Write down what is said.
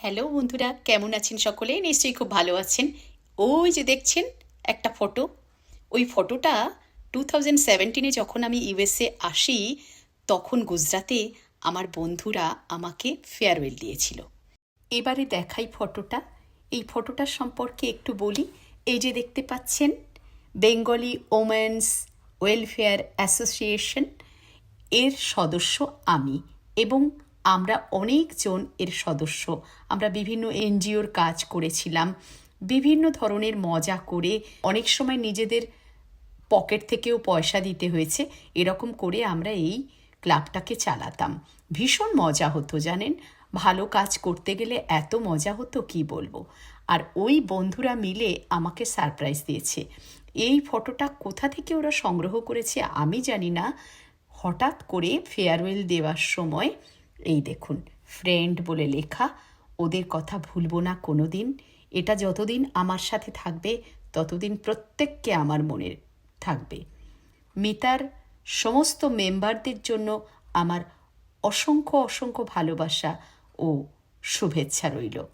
Hello বন্ধুরা। কেমন আছেন সকলে? নিশ্চয়ই খুব ভালো আছেন। ওই যে দেখছেন, একটা ফটো। ওই ফটোটা টু থাউজেন্ড সেভেন্টিনে যখন আমি ইউএসএ আসি, তখন গুজরাতে আমার বন্ধুরা আমাকে ফেয়ারওয়েল দিয়েছিল। এবারে দেখাই ফটোটা। এই ফটোটার সম্পর্কে একটু বলি। এই যে দেখতে পাচ্ছেন বেঙ্গলি ওমেন্স ওয়েলফেয়ার অ্যাসোসিয়েশন এর সদস্য আমি এবং আমরা অনেকজন এর সদস্য। আমরা বিভিন্ন এনজিওর কাজ করেছিলাম। বিভিন্ন ধরনের মজা করে অনেক সময় নিজেদের পকেট থেকেও পয়সা দিতে হয়েছে। এরকম করে আমরা এই ক্লাবটাকে চালাতাম। ভীষণ মজা হতো, জানেন? ভালো কাজ করতে গেলে এত মজা হতো, কি বলব? আর ওই বন্ধুরা মিলে আমাকে সারপ্রাইজ দিয়েছে। এই ফটোটা কোথা থেকে ওরা সংগ্রহ করেছে আমি জানি না। হঠাৎ করে ফেয়ারওয়েল দেওয়ার সময় এই দেখুন ফ্রেন্ড বলে লেখা, ওদের কথা ভুলবো না কোনো দিন এটা যতদিন আমার সাথে থাকবে, ততদিন প্রত্যেককে আমার মনে থাকবে। মিতার সমস্ত মেম্বারদের জন্য আমার অসংখ্য অসংখ্য ভালোবাসা ও শুভেচ্ছা রইল।